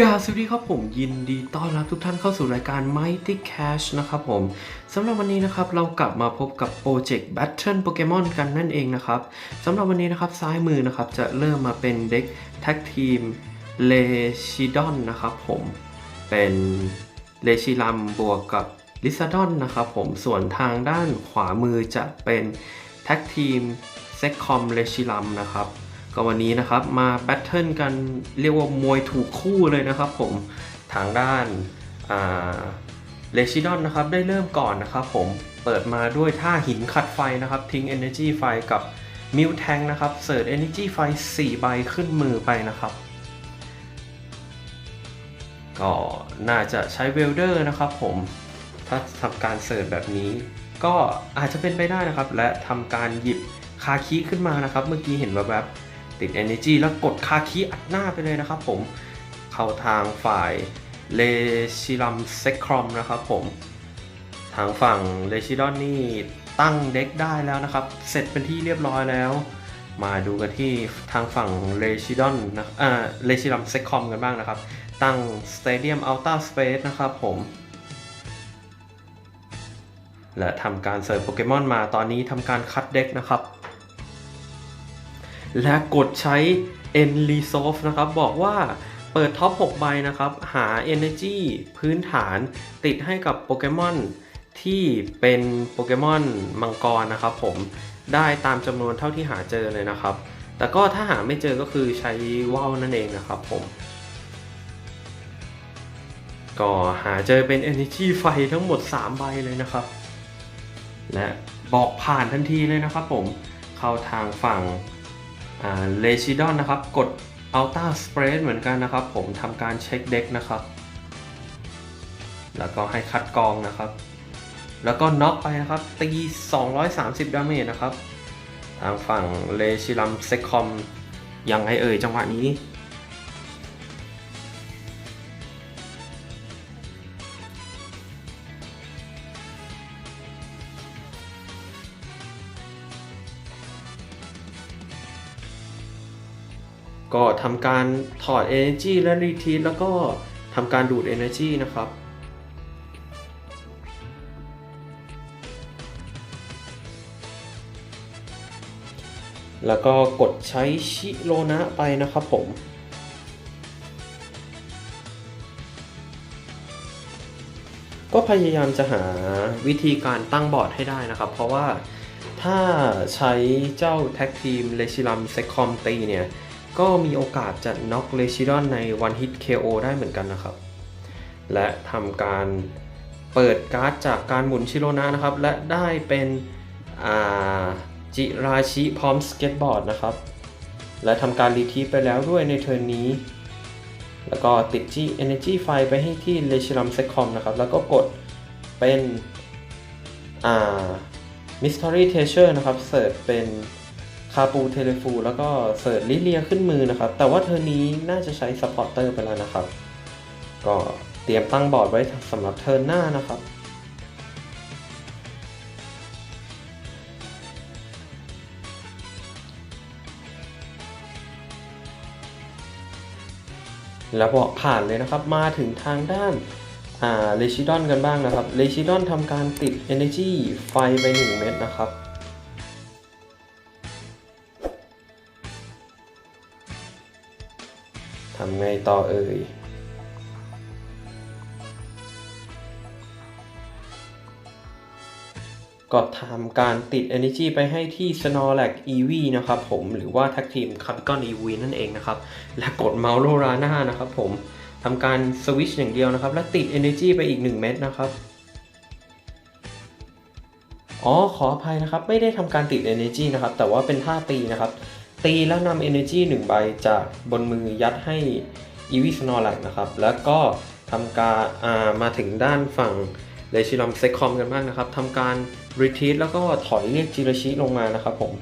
กาสวัสดีครับผมยินดีต้อนรับทุกท่านเข้าสู่รายการ Mighty Cash นะครับผมสำหรับวันนี้นะครับเรากลับมาพบกับโปรเจกต์ Battle Pokemon กันนั่นเองนะครับสำหรับวันนี้นะครับซ้ายมือนะครับจะเริ่มมาเป็นเด็กแท็กทีมเลชิดอนนะครับผมเป็นเลชิลัมบวกกับลิซาดอนนะครับผมส่วนทางด้านขวามือจะเป็นแท็กทีมเซ็กคอมเลชิลัมนะครับ ก็วันนี้นะครับมาแบทเทิลกันเรียกว่ามวยถูกคู่เลยนะครับผมทางด้านเลชิดอนนะครับได้เริ่มก่อนนะครับผมเปิดมาด้วยท่าหินขัดไฟนะครับ ทิ้ง Energy ไฟกับมิวแทงนะครับเสิร์ช Energy ไฟ 4 ใบขึ้นมือไปนะครับ ก็น่าจะใช้เวลเดอร์นะครับผมถ้าทำการเสิร์ชแบบนี้ ก็อาจจะเป็นไปได้นะครับ และทำการหยิบคาคิขึ้นมานะครับ เมื่อกี้เห็นแวบ ติด Energy แล้วกดคาคิอัดหน้าไปเลยนะครับผมเข้าทางฝ่ายเลชิลัมเซครอมนะครับผมทางฝั่งเลชิดอนนี่ตั้งเด็กได้แล้วนะครับ เสร็จเป็นที่เรียบร้อยแล้ว มาดูกันที่ทางฝั่งเลชิดอนนะเอ่าเลชิลัมเซคอมกันบ้างนะครับ ตั้ง Stadium Ultra Space นะครับผมและทำการเสิร์ฟโปเกมอนมาตอนนี้ทำการคัดเด็กนะครับ และกดใช้ N Resolve นะครับ บอกว่าเปิดท็อป 6 ใบนะครับ หา Energy พื้นฐานติดให้กับโปเกมอนที่เป็นโปเกมอนมังกรนะครับผมได้ตามจำนวนเท่าที่หาเจอเลยนะครับ แต่ก็ถ้าหาไม่เจอก็คือใช้ว่าวนั่นเองนะครับผม ก็หาเจอเป็น Energy ไฟทั้งหมด 3 ใบเลยนะครับ และบอกผ่านทันทีเลยนะครับผม เข้าทางฝั่ง เลชิดอนนะครับ กดอัลต้าสเปรดเหมือนกันนะครับ ผมทำการเช็คเด็กนะครับ แล้วก็ให้คัดกองนะครับ แล้วก็น็อกไปนะครับ ตี 230 ดาเมจนะครับ ทางฝั่งเลชิลัมเซคอมยังไงเอ่ยจังหวะนี้ ก็ทำการถอด Energy และ Retreat แล้วก็ทำการดูด Energy นะครับ แล้วก็กดใช้ชิโรนะไปนะครับผมก็พยายามจะหาวิธีการตั้งบอร์ดให้ได้นะครับ เพราะว่าถ้าใช้เจ้าแท็กทีมเลชิลัมเซคอมตีเนี่ย ก็มีโอกาสจะน็อกเลชิดอนในวันฮิต KO ได้เหมือนกันนะครับ และทำการเปิดการ์ดจากการหมุนชิโรนะนะครับ และได้เป็นจิราชิพร้อมสเก็ตบอร์ดนะครับ และทำการรีทีไปแล้วด้วยในเทิร์นนี้ แล้วก็ติดจี Energy ไฟไปให้ที่เลชิลัมเซคอมนะครับ แล้วก็กดเป็นอ่า Mystery Treasure นะครับ เสิร์ชเป็น คาปูเทเลฟูแล้วก็เสิร์ชลิเลียขึ้นมือนะครับ แต่ว่าเทอนี้น่าจะใช้ซัพพอร์เตอร์ไปแล้วนะครับ ก็เตรียมตั้งบอร์ดไว้สำหรับเทิร์นหน้านะครับแล้วบอกผ่านเลยนะครับ มาถึงทางด้านเลชิดอนกันบ้างนะครับเลชิดอนทำการติด Energy ไฟไป 1 เม็ดนะครับ ทำไงต่อเอ่ยก็ทำการติด Energy ไปให้ที่ Snorlax EV นะครับผมหรือว่าแท็กทีม c a p i c o n EV นั่นเองนะครับ และกดเมาส์โลราน่านะครับผมทำการสวิชอย่างเดียวนะครับ และติด Energy ไปอีก 1 เม็ดนะครับ อ๋อขออภัยนะครับ ไม่ได้ทำการติด Energy นะครับ แต่ว่าเป็นท่าตีนะครับ ตีแล้วนำ Energy 1 ใบจากบนมือยัดให้ e v i s n o r l a x นะครับ แล้วก็ทำการามาถึงด้านฝั่งเลชิลอมเซคอมกันบ้างนะครับทำการ retreat แล้วก็ถอยเรียกจิราชิลงมานะครับผม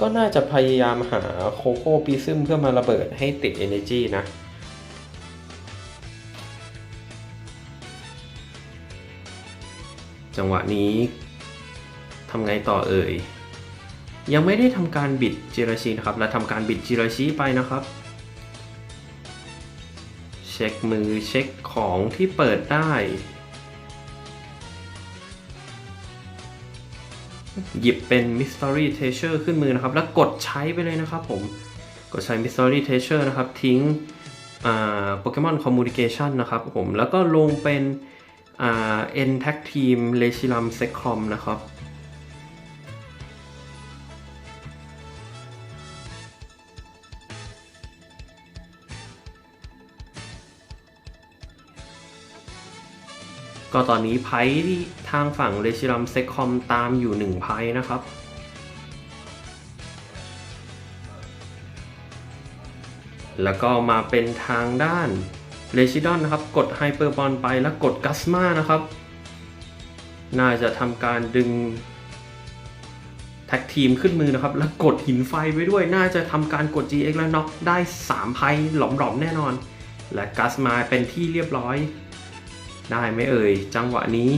ก็น่าจะพยายามหาโคโค่ปีซึมเพื่อมาระเบิดให้ติด Energy นะ จังหวะนี้ ทำไงต่อเอ่ย ยังไม่ได้ทำการบิดจิราชินะครับและทำการบิดจิราชิไปนะครับ เช็คมือเช็คของที่เปิดได้ หยิบเป็น Mystery Treasure ขึ้นมือนะครับ แล้วกดใช้ไปเลยนะครับผม กดใช้ Mystery Treasure นะครับ ทิ้งโปเกมอน Communication นะครับผม แล้วก็ลงเป็นอ่า N Tag Team r e c i l u m s e c o m นะครับ ก็ตอนนี้ไพ่ที่ทางฝั่งเรชิลัมเซคอมตามอยู่ 1 ไพ่นะครับ แล้วก็มาเป็นทางด้านเรชิดอนนะครับ กดไฮเปอร์บอลไปแล้วกดกัสมานะครับ น่าจะทำการดึงแท็กทีมขึ้นมือนะครับ แล้วกดหินไฟไปด้วย น่าจะทำการกด GX และน็อกได้ 3 ไพ่หลอมๆแน่นอน และกัสมาเป็นที่เรียบร้อย ได้ไหมเอ่ย จังหวะนี้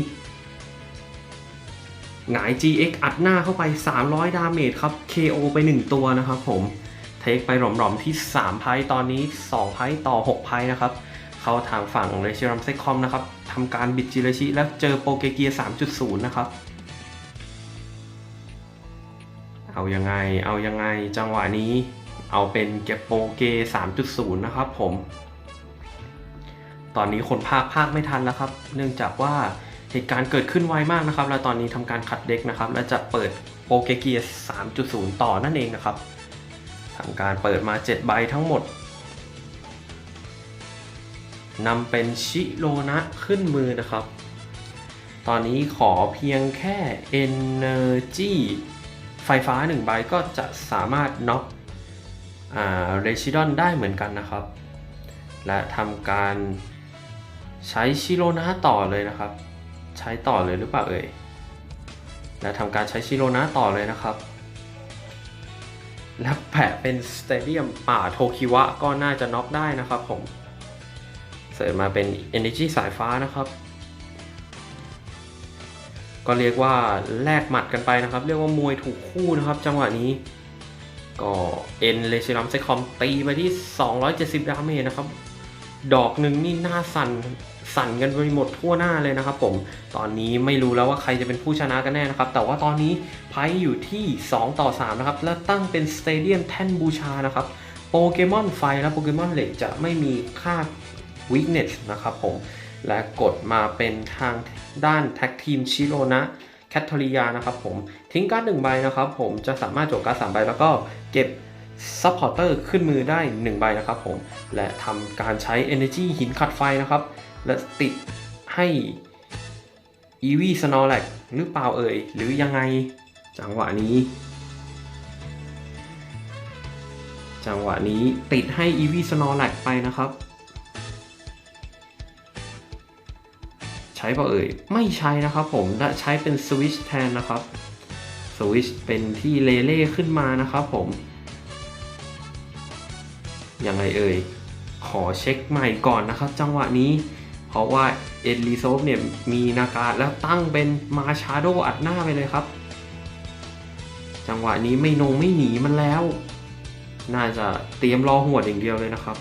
หงาย GX อัดหน้าเข้าไป 300 ดาเมจครับ KO ไป 1 ตัวนะครับผม เทคไปหลอมๆที่ 3 ไพ่ตอนนี้ 2 ไพ่ต่อ 6 ไพ่นะครับ เข้าทางฝั่งเรชิรัมเซคอมนะครับทำการบิดจิรชิ แล้วเจอโปเกเกีย 3.0 นะครับ เอายังไง เอายังไง จังหวะนี้ เอาเป็นเก็บโปเก 3.0 นะครับผม ตอนนี้คนภาคภาคไม่ทันแล้วครับ เนื่องจากว่าเหตุการณ์เกิดขึ้นไวมากนะครับ และตอนนี้ทำการคัดเด็กนะครับ และจะเปิดโปเกเกีย3.0 ต่อนั่นเองนะครับทำการเปิดมา 7 ใบทั้งหมดนำเป็นชิโรนะขึ้นมือนะครับ ตอนนี้ขอเพียงแค่ Energy ไฟฟ้า 1 ใบก็จะสามารถน็อกเรชิดอนได้เหมือนกันนะครับ และทำการ ใช้ชิโรนะต่อเลยนะครับ ใช้ต่อเลยหรือเปล่าเอ่ยและทำการใช้ชิโรนะต่อเลยนะครับ และแปะเป็นสเตเดียมป่าโทคิวะก็น่าจะน็อกได้นะครับผม เสริมมาเป็น Energy สายฟ้านะครับ ก็เรียกว่าแลกหมัดกันไปนะครับ เรียกว่ามวยถูกคู่นะครับ จังหวะนี้ ก็เอ็นเลชิลัมไซคอมตีไปที่ 270 ดาเมจนะครับ ดอกหนึ่งนี่หน้าสั่นสั่นกันไปหมดทั่วหน้าเลยนะครับผม ตอนนี้ไม่รู้แล้วว่าใครจะเป็นผู้ชนะกันแน่นะครับ แต่ว่าตอนนี้ไพ่อยู่ที่ 2 ต่อ 3 นะครับ และตั้งเป็นสเตเดียมแท่นบูชานะครับ โปเกมอนไฟและโปเกมอนเหล็กจะไม่มีค่า weakness นะครับผม และกดมาเป็นทางด้านแท็กทีมชิโรนะแคทเทอริยานะครับผม ทิ้งการ์ดหนึ่งใบนะครับผมจะสามารถโจกการ์ดสามใบแล้วก็เก็บ ซัพพอร์เตอร์ขึ้นมือได้ 1 ใบนะครับผม และทำการใช้ Energy หินขัดไฟนะครับ และติดให้ e v s n o r l a c หรือเปล่าเอ่ย หรือยังไง จังหวะนี้ จังหวะนี้ติดให้ e v s n o r l a c ไปนะครับ ใช้เปล่าเอ่ย ไม่ใช้นะครับผม และใช้เป็นสวิชแทนนะครับสวิชเป็นที่เลเล่ขึ้นมานะครับผม ยังไงเอ่ย ขอเช็คใหม่ก่อนนะครับ จังหวะนี้ เพราะว่าเอ็ดรีโซฟเนี่ยมีนาการแล้วตั้งเป็นมาชาโดอัดหน้าไปเลยครับ จังหวะนี้ไม่นงไม่หนีมันแล้ว น่าจะเตรียมรอหัวอย่างเดียวเลยนะครับ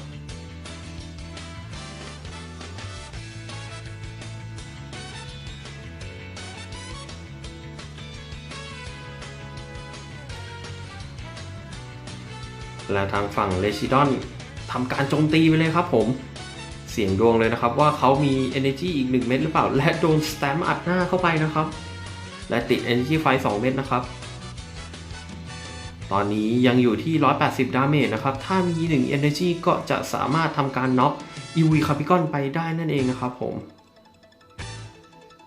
และทางฝั่งเลชิดอนทำการโจมตีไปเลยครับผม เสียงดวงเลยนะครับว่าเขามี Energy อีก 1 เม็ดหรือเปล่า และโดนสแตมอัดหน้าเข้าไปนะครับ และติด Energy ไฟ 2 เม็ดนะครับ ตอนนี้ยังอยู่ที่ 180 ดาเมจนะครับ ถ้ามี 1 Energy ก็จะสามารถทำการน็อกอีวีคาปิกอนไปได้นั่นเองนะครับผม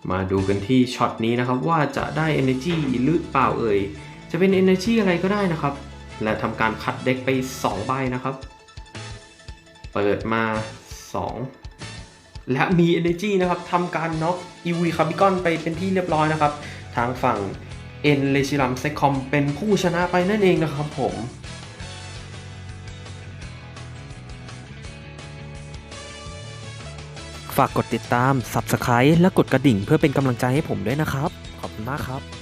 มาดูกันที่ช็อตนี้นะครับว่าจะได้ Energy หรือเปล่าเอ่ยจะเป็น Energy อะไรก็ได้นะครับ และทำการคัดเด็กไป 2 ใบนะครับ เปิดมา 2 และมี Energy นะครับทำการน็อกอีวีคาบิกอนไปเป็นที่เรียบร้อยนะครับ ทางฝั่งเอ็นเลชิลัมเซคอมเป็นผู้ชนะไปนั่นเองนะครับผมฝากกดติดตาม Subscribe และกดกระดิ่งเพื่อเป็นกำลังใจให้ผมด้วยนะครับ ขอบคุณมากครับ